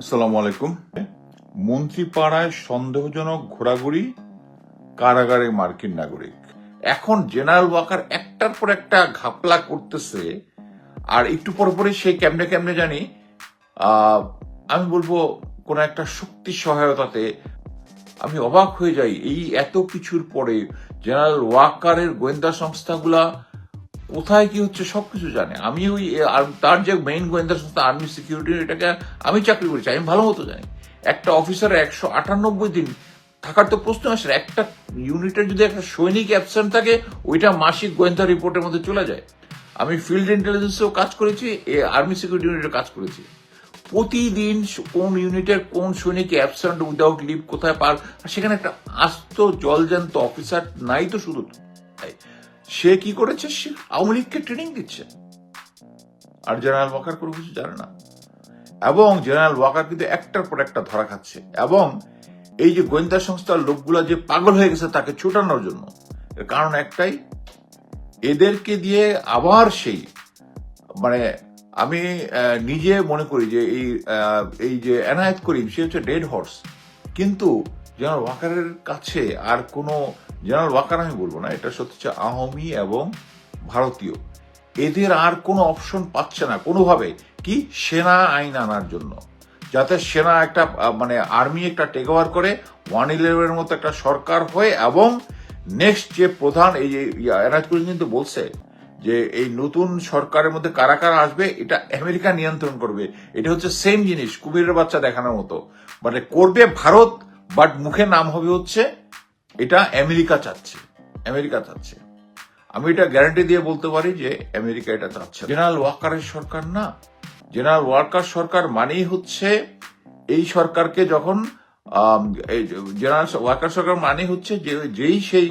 আসসালামু আলাইকুম। মন্ত্রীপাড়ায় সন্দেহজনক ঘোরাঘুরি, কারাগারে মার্কিন নাগরিক। এখন জেনারেল ওয়াকার একটার পর একটা ঘাপলা করতেছে, আর একটু পর পরে সেই কেমনে কেমনে জানি আমি বলব কোন একটা শক্তি সহায়তাতে আমি অবাক হয়ে যাই। এই এত কিছুর পরে জেনারেল ওয়াকারের গোয়েন্দা সংস্থাগুলা কোথায় কি হচ্ছে সবকিছু জানে। আমি ওই তার যে মেইন গোয়েন্দা সংস্থা আর্মি সিকিউরিটি এটাকে আমি চাকরি করেছি, আমি ভালো মতো জানি। একটা অফিসার একশো আটানব্বই দিন থাকার তো প্রশ্ন আসে, একটা ইউনিটের যদি একটা সৈনিক অ্যাবসেন্ট থাকে, ওইটা মাসিক গোয়েন্দা রিপোর্টের মধ্যে চলে যায়। আমি ফিল্ড ইন্টেলিজেন্সেও কাজ করেছি আর্মি সিকিউরিটি ইউনিটে কাজ করেছি। প্রতিদিন কোন ইউনিটের কোন সৈনিক অ্যাবসেন্ট উইদাউট লিভ কোথায় পার সেখানে একটা আস্ত জলজান্ত অফিসার নাই তো শুধু। সে কি করেছে? সে আওয়ামী লীগকে ট্রেনিং দিচ্ছে। আর জেনারেল ওয়াকার কোনো কিছু জানে না। এবং জেনারেল ওয়াকার কিন্তু একটার পর একটা ধরা খাচ্ছে। এবং এই যে গোয়েন্দা সংস্থার লোকগুলা যে পাগল হয়ে গেছে তাকে ছুটানোর জন্য কারণ একটাই, এদেরকে দিয়ে আবার সেই মানে আমি নিজে মনে করি যে এই এই যে এনায়েত করিম, সে হচ্ছে ডেড হর্স কিন্তু জেনারেল ওয়াকারের কাছে আর কোনো জেনারেল ওয়াকার আমি বলব না, এটা সত্যি হচ্ছে আহমি এবং ভারতীয়। এদের আর কোনো অপশন পাচ্ছে না কোনোভাবে, কি? সেনা আইন আনার জন্য। যাতে সেনা একটা মানে আর্মি একটা টেক ওভার করে ওয়ান ইলেভেনের মতো একটা সরকার হয়ে এবং নেক্সট যে প্রধান, এই যে এনায়েত কিন্তু বলছে যে এই নতুন সরকারের মধ্যে কারা কারা আসবে, এটা আমেরিকা নিয়ন্ত্রণ করবে। এটা হচ্ছে সেম জিনিস কুমিরের বাচ্চা দেখানোর মতো। মানে করবে ভারত বাট মুখে নাম হবে হচ্ছে এটা আমেরিকা চাচ্ছে আমেরিকা চাচ্ছে। আমি এটা গ্যারান্টি দিয়ে বলতে পারি যে আমেরিকা এটা চাচ্ছে জেনারেল ওয়াকারের সরকার না। জেনারেল ওয়ার্কার সরকার মানেই হচ্ছে এই সরকারকে যখন জেনারেল ওয়াকার সরকার মানে হচ্ছে যে যেই সেই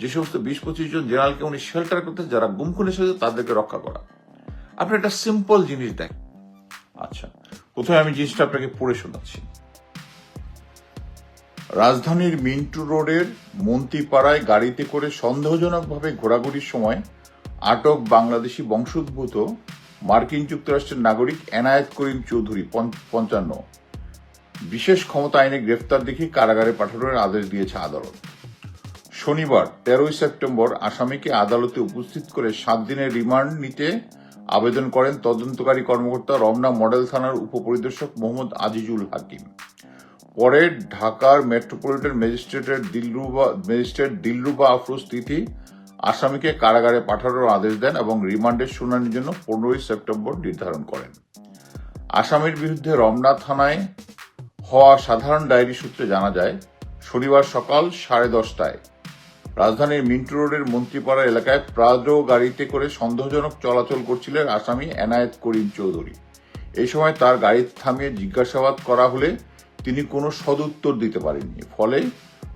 যে সমস্ত বিশ পঁচিশ জন জেনারেলকে উনি শেল্টার করতে যারা গুম খুলে এসেছে তাদেরকে রক্ষা করা। আপনি একটা সিম্পল জিনিস দেখ। আচ্ছা প্রথমে আমি জিনিসটা আপনাকে পড়ে শোনাচ্ছি। রাজধানীর মিন্টু রোডের মন্ত্রীপাড়ায় গাড়িতে করে সন্দেহজনকভাবে ঘোরাঘুরির সময় আটক বাংলাদেশি বংশোদ্ভূত মার্কিন যুক্তরাষ্ট্রের নাগরিক এনায়েত করিম চৌধুরী পঞ্চ- পঞ্চান্ন। বিশেষ ক্ষমতা আইনে গ্রেফতার দেখে কারাগারে পাঠানোর আদেশ দিয়েছে আদালত। শনিবার, তেরোই সেপ্টেম্বর, আসামিকে আদালতে উপস্থিত করে সাত দিনের রিমান্ড নিতে আবেদন করেন তদন্তকারী কর্মকর্তা রমনা মডেল থানার উপপরিদর্শক মোহাম্মদ আজিজুল হাকিম। পরে ঢাকার মেট্রোপলিটন ম্যাজিস্ট্রেটের দিলরুবা ম্যাজিস্ট্রেট দিলরুবা আফরোজ তিথি আসামিকে কারাগারে পাঠানোর আদেশ দেন এবং রিমান্ডের শুনানির জন্য পনেরোই সেপ্টেম্বর নির্ধারণ করেন। আসামির বিরুদ্ধে রমনা থানায় হওয়া সাধারণ ডায়েরি সূত্রে জানা যায়, শনিবার সকাল সাড়ে দশটায় রাজধানীর মিন্টু রোডের মন্ত্রীপাড়া এলাকায় প্রাদ্র গাড়িতে করে সন্দেহজনক চলাচল করছিলেন আসামি এনায়েত করিম চৌধুরী। এই সময় তার গাড়ি থামিয়ে জিজ্ঞাসাবাদ করা হলে তিনি কোনো সদুত্তর দিতে পারেননি। ফলে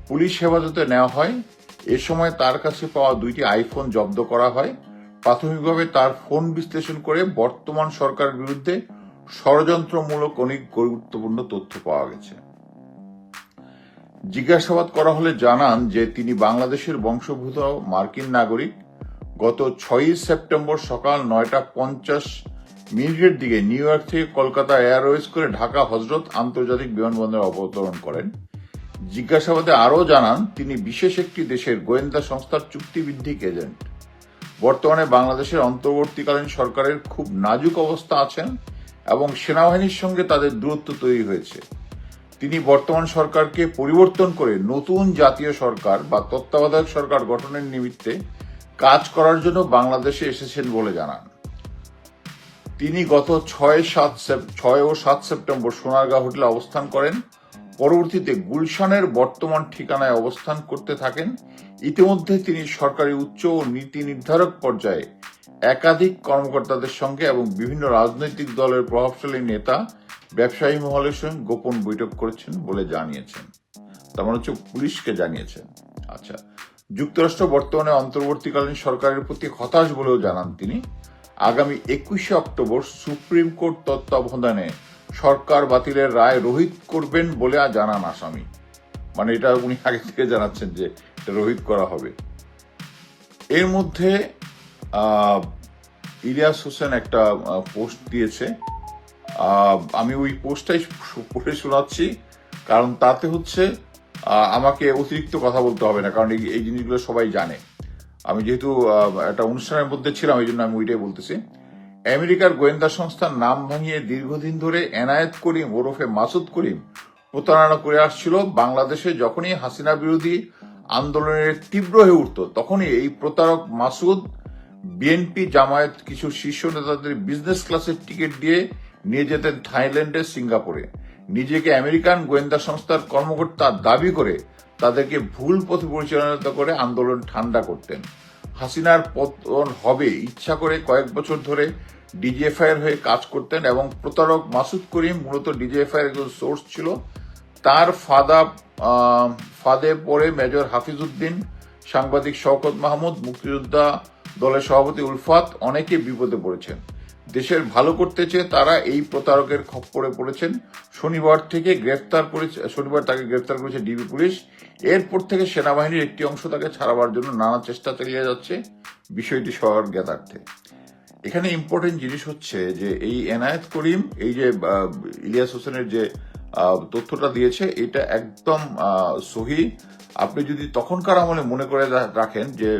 পুলিশ হেফাজতে নেওয়া হয়। এ সময় তার কাছে পাওয়া দুইটি আইফোন জব্দ করা হয়। প্রাথমিকভাবে তার ফোন বিশ্লেষণ করে বর্তমান সরকারের বিরুদ্ধে ষড়যন্ত্রমূলক অনেক গুরুত্বপূর্ণ তথ্য পাওয়া গেছে। জিজ্ঞাসাবাদ করা হলে জানান যে তিনি বাংলাদেশের বংশোদ্ভূত মার্কিন নাগরিক। গত ছয়ই সেপ্টেম্বর সকাল নয়টা পঞ্চাশ মিনিটের দিকে নিউ ইয়র্ক থেকে কলকাতা এয়ারওয়েজ করে ঢাকা হজরত আন্তর্জাতিক বিমানবন্দরে অবতরণ করেন। জিজ্ঞাসাবাদে আরও জানান, তিনি বিশেষ একটি দেশের গোয়েন্দা সংস্থার চুক্তিভিত্তিক এজেন্ট। বর্তমানে বাংলাদেশের অন্তর্বর্তীকালীন সরকারের খুব নাজুক অবস্থা আছেন এবং সেনাবাহিনীর সঙ্গে তাদের দূরত্ব তৈরি হয়েছে। তিনি বর্তমান সরকারকে পরিবর্তন করে নতুন জাতীয় সরকার বা তত্ত্বাবধায়ক সরকার গঠনের নিমিত্তে কাজ করার জন্য বাংলাদেশে এসেছেন বলে জানান। তিনি গত ছয় সাত ছয় ও সাত সেপ্টেম্বর সোনারগাঁ হোটেলে অবস্থান করেন। পরবর্তীতে গুলশানের বর্তমান ঠিকানায় অবস্থান করতে থাকেন। ইতিমধ্যে তিনি সরকারি উচ্চ ও নীতি নির্ধারক পর্যায়ে একাধিক কর্মকর্তাদের সঙ্গে এবং বিভিন্ন রাজনৈতিক দলের প্রভাবশালী নেতা ব্যবসায়ী মহলের সঙ্গে গোপন বৈঠক করেছেন বলে জানিয়েছেন। তার মানে হচ্ছে পুলিশকে জানিয়েছেন। আচ্ছা যুক্তরাষ্ট্র বর্তমানে অন্তর্বর্তীকালীন সরকারের প্রতি হতাশ বলেও জানান তিনি। আগামী একুশে অক্টোবর সুপ্রিম কোর্ট তত্ত্বাবধানে সরকার বাতিলের রায় রোহিত করবেন বলে জানান আসামি। মানে এটা উনি আগে থেকে জানাচ্ছেন যে এটা রোহিত করা হবে। এর মধ্যে ইলিয়াস হোসেন একটা পোস্ট দিয়েছে। আমি ওই পোস্টটাই পড়ে শোনাচ্ছি। কারণ তাতে হচ্ছে আমাকে অতিরিক্ত কথা বলতে হবে না। কারণ এই জিনিসগুলো সবাই জানে। আমি যেহেতু একটা অনুষ্ঠানের মধ্যে ছিলাম, এই জন্য আমি ওইটাই বলতেছি। আমেরিকার গোয়েন্দা সংস্থার নাম ভাঙিয়ে দীর্ঘদিন ধরে এনায়েত করিম ওরফে মাসুদ করিম প্রতারণা করে আসছিল। বাংলাদেশে যখনই হাসিনা বিরোধী আন্দোলনের তীব্র হয়ে উঠত, তখনই এই প্রতারক মাসুদ বিএনপি জামায়াত কিছু শীর্ষ নেতাদের বিজনেস ক্লাসের টিকিট দিয়ে নিয়ে যেতেন থাইল্যান্ডে সিঙ্গাপুরে। নিজেকে আমেরিকান গোয়েন্দা সংস্থার কর্মকর্তা দাবি করে তাদেরকে ভুল পথে পরিচালনা করে আন্দোলন ঠান্ডা করতেন। হাসিনার পতন হবে ইচ্ছা করে কয়েক বছর ধরে ডিজিএফআই এর হয়ে কাজ করতেন এবং প্রতারক মাসুদ করিম মূলত ডিজিএফআই এর একজন সোর্স ছিল। তার ফাদা ফাঁদে পড়ে মেজর হাফিজউদ্দিন, সাংবাদিক শওকত মাহমুদ, মুক্তিযোদ্ধা দলের সভাপতি উলফাত অনেকে বিপদে পড়েছেন। দেশের ভালো করতে চেয়ে তারা এই প্রতারকের খপ্পরে পড়েছেন। শনিবার থেকে গ্রেফতার করেছে শনিবার তাকে গ্রেফতার করেছে ডিবি পুলিশ। এরপর থেকে সেনাবাহিনীর একটি অংশ তাকে ছাড়াবার জন্য নানা চেষ্টা চালিয়ে যাচ্ছে বিষয়টি সবার জ্ঞাতার্থে। এখানে ইম্পর্টেন্ট জিনিস হচ্ছে যে এই এনায়েত করিম, এই যে ইলিয়াস হোসেনের যে তথ্যটা দিয়েছে, এটা একদম সহি। আপনি যদি তখনকার আমলে মনে করে রাখেন যে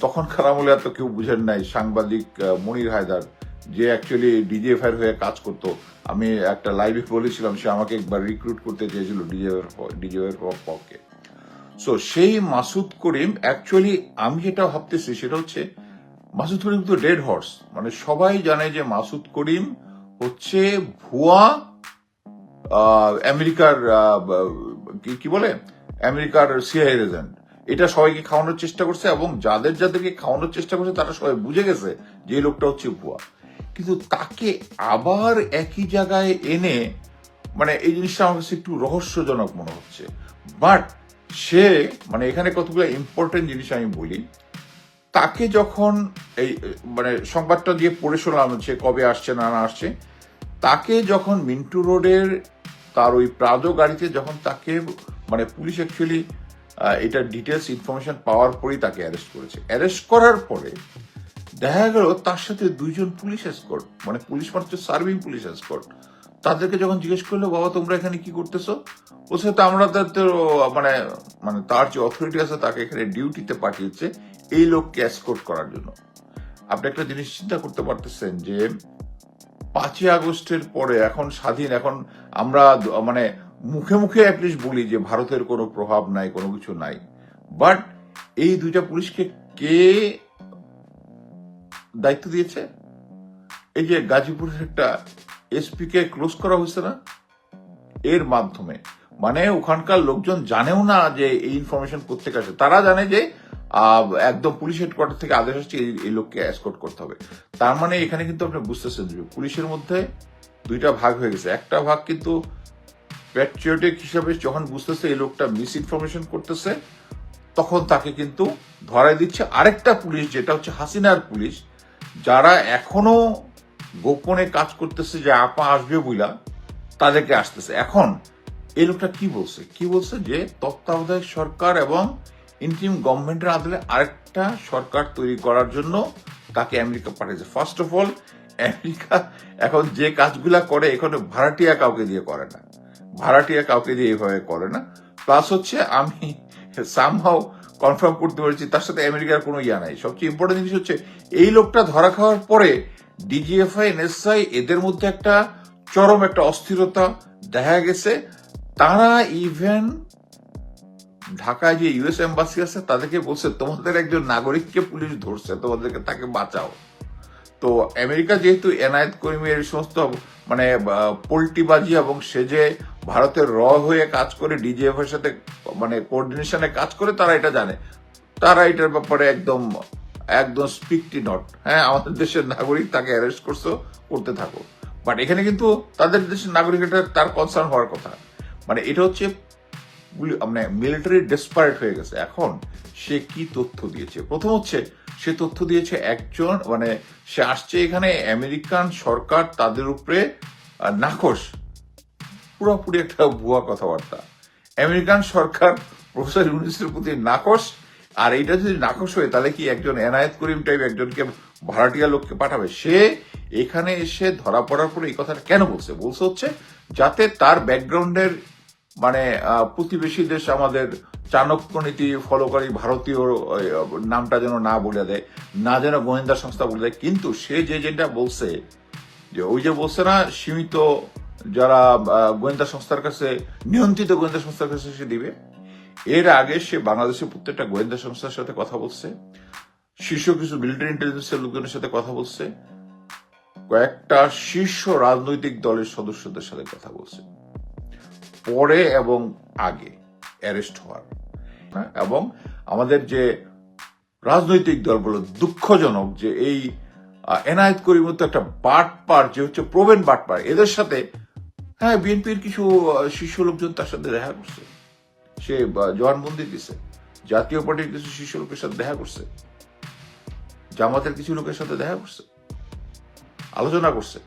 তখনকার আমলে এত কেউ বুঝেন নাই, সাংবাদিক মনির হায়দার, যে অ্যাকচুয়ালি ডিজিএফআই হয়ে কাজ করতো। আমি একটা লাইভে বলেছিলাম, সে আমাকে একবার রিক্রুট করতে চেয়েছিল ডিজিএফআই পক্ষে সো সেই মাসুদ করিম অ্যাকচুয়ালি আমি যেটা ভাবতেছি সেটা হচ্ছে, মাসুদ করিম তো ডেড হর্স মানে সবাই জানে যে মাসুদ করিম হচ্ছে ভুয়া আমেরিকার কি- বলে? আমেরিকার সিআই এজেন্ট এটা সবাইকে খাওয়ানোর চেষ্টা করছে এবং যাদের যাদেরকে খাওয়ানোর চেষ্টা করছে, তারা সবাই বুঝে গেছে যে এই লোকটা হচ্ছে ভুয়া কিন্তু তাকে আবার একই জায়গায় এনে মানে এই জিনিসটা আমার কাছে একটু রহস্যজনক মনে হচ্ছে। বাট সে মানে এখানে কতগুলো ইম্পর্টেন্ট জিনিস আমি বলি। তাকে যখন এই মানে সংবাদটা দিয়ে পড়ে শোনালাম সে কবে আসছে না না আসছে, তাকে যখন মিন্টু রোডের তার ওই প্রাজো গাড়িতে যখন তাকে মানে পুলিশ অ্যাকচুয়ালি এটা ডিটেলস ইনফরমেশন পাওয়ার পরেই তাকে অ্যারেস্ট করেছে। অ্যারেস্ট করার পরে দেখা গেল তার সাথে দুইজন পুলিশ এসকর্ট মানে পুলিশ হচ্ছে সার্ভিং পুলিশ এসকর্ট তাদেরকে যখন জিজ্ঞেস করল, বাবা, তোমরা এখানে কি করতেছো? বলছে, তো আমরা তার তো মানে মানে তার যে অথরিটি আছে, তাকে এখানে ডিউটিতে পাঠিয়েছে এই লোককে এসকোর্ট করার জন্য। আপনি একটা জিনিস চিন্তা করতে পারতেছেন যে পাঁচই আগস্টের পরে এখন স্বাধীন, এখন আমরা মানে মুখে মুখে অ্যাটলিস্ট বলি যে ভারতের কোনো প্রভাব নাই, কোনো কিছু নাই। বাট এই দুইটা পুলিশকে কে দায়িত্ব দিয়েছে? এই যে গাজীপুরের একটা এসপি কে ক্লোজ করা হয়েছে না? এর মাধ্যমে। মানে ওখানকার লোকজন জানেও না যে এই ইনফরমেশন কোথেকে আসে। তারা জানে যে একদম পুলিশ হেডকোয়ার্টার থেকে আদেশ আসছে এই- এই লোককে অ্যাসকোর্ট করতে হবে। তার মানে এখানে কিন্তু আপনি বুঝতেছেন যে পুলিশের মধ্যে দুইটা ভাগ হয়ে গেছে। একটা ভাগ কিন্তু প্যাট্রিয়টিক হিসাবে যখন বুঝতেছে এই লোকটা মিস ইনফরমেশন করতেছে, তখন তাকে কিন্তু ধরাই দিচ্ছে আরেকটা পুলিশ, যেটা হচ্ছে হাসিনার পুলিশ, যারা এখনও গোপনে কাজ করতেছে যে আপা আসবে বইলা, তাদেরকে আসতেছে। এখন এই লোকটা কি বলছে? কি বলছে যে তত্ত্বাবধায়ক সরকার এবং ইন্টিম গভর্নমেন্টের আদলে আরেকটা সরকার তৈরি করার জন্য তাকে আমেরিকা পাঠিয়েছে। ফার্স্ট অফ অল আমেরিকা এখন যে কাজগুলা করে, এখানে ভাড়াটিয়া কাউকে দিয়ে করে না। ভাড়াটিয়া কাউকে দিয়ে এইভাবে করে না। প্লাস হচ্ছে আমি সামহাও কনফার্ম করতে পেরেছি, তার সাথে আমেরিকার কোনো ইয়া নাই। সবচেয়ে ইম্পর্টেন্ট জিনিস হচ্ছে, এই লোকটা ধরা খাওয়ার পরে ডিজিএফআই এনএসআই এদের মধ্যে একটা চরম একটা অস্থিরতা দেখা গেছে। তারা ইভেন ঢাকায় যে ইউএস এম্বাসি আছে, তাদেরকে বলছে, তোমাদের একজন নাগরিককে পুলিশ ধরছে, তোমাদেরকে তাকে বাঁচাও। তো আমেরিকা যেহেতু এনায়েত করিমের সমস্ত মানে পোল্টিবাজি এবং সে যে ভারতের র হয়ে কাজ করে ডিজিএফ এর সাথে মানে কোঅর্ডিনেশনে কাজ করে তারা এটা জানে। তারা এটার ব্যাপারে একদম একদম স্পিকটি নট হ্যাঁ আমাদের দেশের নাগরিক তাকে অ্যারেস্ট করছ, করতে থাকো। বাট এখানে কিন্তু তাদের দেশের নাগরিক এটা তার কনসার্ন হওয়ার কথা। মানে এটা হচ্ছে মানে মিলিটারি ডেসপারেট হয়ে গেছে। এখন সে কি তথ্য দিয়েছে? প্রথম হচ্ছে, সে তথ্য দিয়েছে একজন মানে সে আসছে এখানে, আমেরিকান সরকার তাদের উপরে নাকশ পুরোপুরি একটা ভুয়া কথাবার্তা। আমেরিকান সরকার প্রফেসর ইউনিসের প্রতি নাকশ আর এইটা যদি নাকশ হয়, তাহলে কি একজন এনায়েত করিম টাইপ একজনকে ভাড়াটিয়া লোককে পাঠাবে? সে এখানে এসে ধরা পড়ার পরে এই কথাটা কেন বলছে? বলছে হচ্ছে, যাতে তার ব্যাকগ্রাউন্ডের মানে প্রতিবেশী দেশ আমাদের চাণক্য নীতি ফলোকারী ভারতীয় নামটা যেন না বলে দেয়, না যেন গোয়েন্দা সংস্থা বলে দেয়। কিন্তু সে যে যেটা বলছে, যে ওই যে বলছে না, সীমিত যারা গোয়েন্দা সংস্থার কাছে, নিয়ন্ত্রিত গোয়েন্দা সংস্থার কাছে সে দিবে, এর আগে সে বাংলাদেশের প্রত্যেকটা গোয়েন্দা সংস্থার সাথে কথা বলছে, শীর্ষ কিছু মিলিটারি ইন্টেলিজেন্সের লোকজনের সাথে কথা বলছে, কয়েকটা শীর্ষ রাজনৈতিক দলের সদস্যদের সাথে কথা বলছে। পরে এবং আগে অ্যারেস্ট হওয়ার। এবং আমাদের যে রাজনৈতিক দলগুলো দুঃখজনক যে এই এনায়েত করিম তো একটা বাটপার, যে হচ্ছে প্রবীণ বাটপার, এদের সাথে হ্যাঁ বিএনপির কিছু শীর্ষ লোকজন তার সাথে দেখা করছে। সে জবানবন্দি দিছে জাতীয় পার্টির কিছু শীর্ষ লোকের সাথে দেখা করছে। জামাতের কিছু লোকের সাথে দেখা করছে। আলোচনা করছে।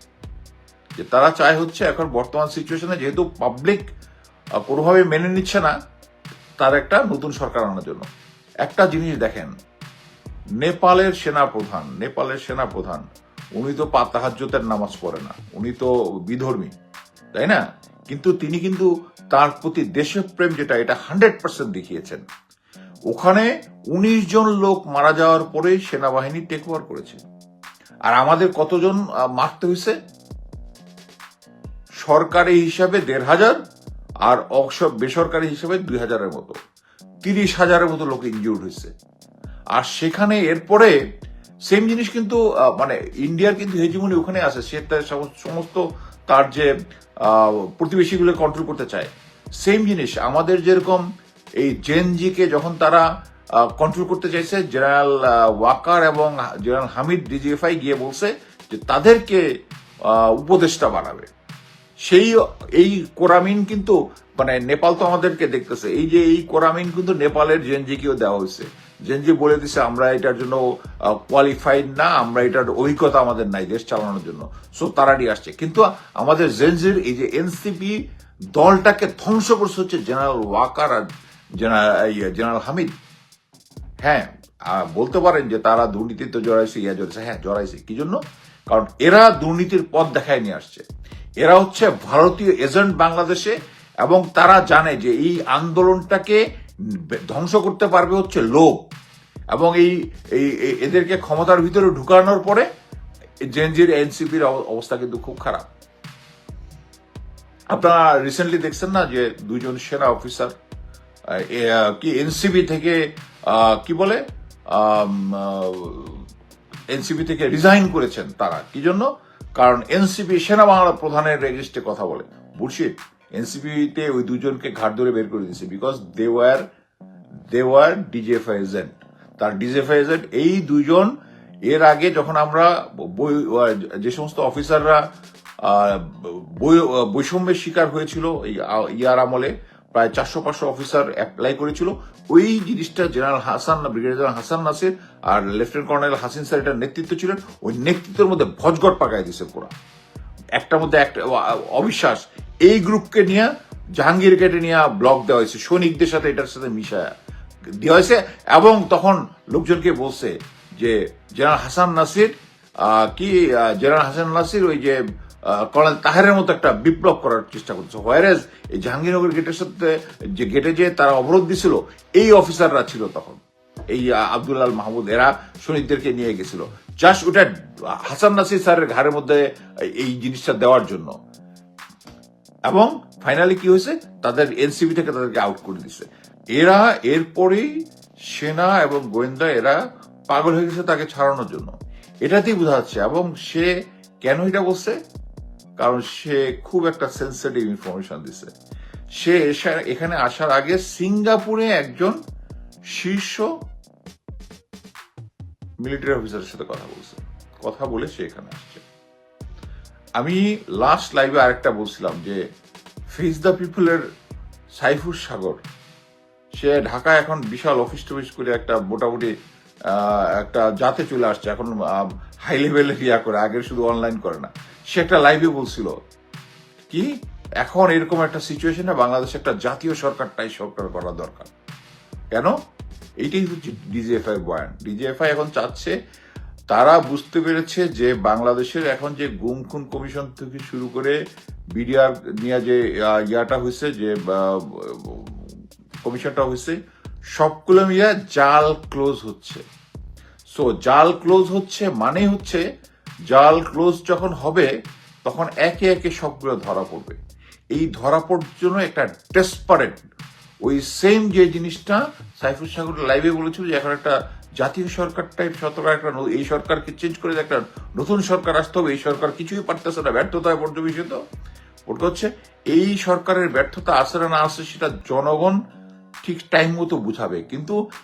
যে তারা চায় হচ্ছে এখন বর্তমান সিচুয়েশনে যেহেতু পাবলিক কোনোভাবে মেনে নিচ্ছে না, তার একটা নতুন সরকার আনার জন্য। একটা জিনিস দেখেন, নেপালের সেনা প্রধান নেপালের সেনা প্রধান উনি তো পাতাহাজ্যতের নামাজ পড়ে না। উনি তো বিধর্মী। তাই না? কিন্তু তিনি কিন্তু তার প্রতি দেশপ্রেম যেটা, এটা হান্ড্রেড পার্সেন্ট দেখিয়েছেন। ওখানে উনিশ জন লোক মারা যাওয়ার পরেই সেনাবাহিনী টেক ওভার করেছে। আর আমাদের কতজন মারতে হয়েছে? সরকারি হিসাবে দেড় হাজার আর অস- বেসরকারি হিসাবে দুই হাজারের মতো। তিরিশ হাজারের মতো লোক ইনজিউর্ড হয়েছে। আর সেখানে এরপরে সেম জিনিস কিন্তু মানে ইন্ডিয়ার কিন্তু হেজিমনি ওখানে আছে। সে তার সমস্ত তার যে প্রতিবেশীগুলো কন্ট্রোল করতে চায়। সেম জিনিস, আমাদের যেরকম এই জেনজিকে যখন তারা কন্ট্রোল করতে চাইছে, জেনারেল ওয়াকার এবং জেনারেল হামিদ ডিজিএফআই গিয়ে বলছে যে তাদেরকে উপদেষ্টা বানাবে। সেই, এই কোরামিন কিন্তু মানে নেপাল তো আমাদেরকে দেখতেছে, এই যে এই কোরামিন কিন্তু নেপালের জেনজিকেও দেওয়া হয়েছে। জেনজি বলে দিছে, আমরা এটার জন্য কোয়ালিফাইড না, আমরা এটার অভিজ্ঞতা আমাদের নাই দেশ চালানোর জন্য। সো তারা নিয়ে আসছে। কিন্তু আমাদের জেনজির এই যে এনসিপি দলটাকে ধ্বংস করছে হচ্ছে জেনারেল ওয়াকার আর জেনারেল হামিদ হ্যাঁ বলতে পারেন যে তারা দুর্নীতিতে জড়াইছে, ইয়া জড়াইছে। হ্যাঁ জড়াইছে। কি জন্য? কারণ এরা দুর্নীতির পথ দেখায় নিয়ে আসছে। এরা হচ্ছে ভারতীয় এজেন্ট বাংলাদেশে এবং তারা জানে যে এই আন্দোলনটাকে ধ্বংস করতে পারবে হচ্ছে লোক এবং এই এদেরকে ক্ষমতার ভিতরে ঢুকানোর পরে জেনজির এনসিপির অবস্থা কিন্তু খুব খারাপ। আপনারা রিসেন্টলি দেখছেন না যে দুইজন সেনা অফিসার কি এনসিবি থেকে কি বলে এনসিবি থেকে রিজাইন করেছেন তারা। কি জন্য? কারণ এনসিপি সেনা বাংলা প্রধানের রেজিস্টে কথা বলে। বুলশিট এনসিপিতে ওই দুজনকে ঘাট ধরে বের করে দিয়েছে because they were they were DGFI agent তার ডিজিএফআই এজেন্ট এই দুজন, এর আগে যখন আমরা যে সমস্ত অফিসাররা বৈষম্যের শিকার হয়েছিল ইয়ার আমলে, প্রায় চারশো পাঁচশো অফিসার অ্যাপ্লাই করেছিল। ওই জিনিসটা general Hasan, brigadier general Hasan Nasir আর লেফটেন্যান্ট কর্নেল হাসিন স্যার এটার নেতৃত্ব ছিলেন। ওই নেতৃত্বের মধ্যে ভজগট পাকায় দিছে পুরা। একটার মধ্যে একটা অবিশ্বাস। এই গ্রুপকে নিয়ে জাহাঙ্গীর কেটে নিয়ে ব্লক দেওয়া হয়েছে। সৈনিকদের সাথে এটার সাথে মিশায়া দেওয়া হয়েছে এবং তখন লোকজনকে বলছে যে, জেনারেল হাসান নাসির কি জেনারেল হাসান নাসির ওই যে কর্নেল তাহেরের মতো একটা বিপ্লব করার চেষ্টা করছে। হোয়ারেজ এই জাহাঙ্গীরনগর গেটের সাথে যে গেটে যে তারা অবরোধ দিছিল, এই অফিসাররা ছিল তখন। এই আহ, আব্দুল্লাল মাহমুদ এরা সৈনিকদেরকে নিয়ে গেছিল। জাস্ট ওটা হাসান নাসির স্যারের ঘাড়ের মধ্যে এই জিনিসটা দেওয়ার জন্য। এবং ফাইনালি কি হয়েছে? তাদের এনসিবি থেকে তাদেরকে আউট করে দিছে এরা এরপরেই সেনা এবং গোয়েন্দা এরা পাগল হয়ে গেছে তাকে ছাড়ানোর জন্য। এটাতেই বোঝা যাচ্ছে। এবং সে কেন এটা বলছে? কারণ সে খুব একটা সেন্সিটিভ ইনফরমেশন দিছে। সে এখানে আসার আগে সিঙ্গাপুরে একজন শীর্ষ মিলিটারি অফিসারের সাথে কথা বলছে। কথা বলে সে এখানে আসছে। আমি লাস্ট লাইভে আরেকটা বলছিলাম যে ফেস দ্য পিপলের সাইফুর সাগর। সে ঢাকায় এখন বিশাল অফিস টফিস করে একটা মোটামুটি একটা জাতে চলে আসছে। এখন হাই লেভেলের ইয়া করে আগে শুধু অনলাইন করে না। সে একটা লাইভে বলছিল, কি? এখন এরকম একটা সিচুয়েশনে বাংলাদেশে একটা জাতীয় সরকারটাই সরকার করা দরকার। কেন? এইটাই হচ্ছে ডিজিএফআই বয়ান ডিজিএফআই এখন চাচ্ছে, তারা বুঝতে পেরেছে যে বাংলাদেশের এখন যে গুম খুন কমিশন থেকে শুরু করে বিডিআর নিয়ে যে ইয়াটা হয়েছে, যে কমিশনটা হয়েছে, সবগুলো মিলে জাল ক্লোজ হচ্ছে। সো জাল ক্লোজ হচ্ছে মানে হচ্ছে, জাল ক্লোজ যখন হবে, তখন একে একে সবগুলো ধরা পড়বে। এই ধরা পড়ার জন্য একটা ডেসপারেট ওই সেম যে জিনিসটা সাইফুল সাগর লাইভে বলেছিল যে এখন একটা জাতীয় সরকার টাইপ সরকার একটা এই সরকারকে চেঞ্জ করে একটা নতুন সরকার আসতে হবে, এই সরকার কিছুই পারতেছে না, ব্যর্থতায় পর্যবেসিত। ওটা হচ্ছে, এই সরকারের ব্যর্থতা আসে না আসে সেটা জনগণ ঠিক টাইম মতো বুঝাবে। কিন্তু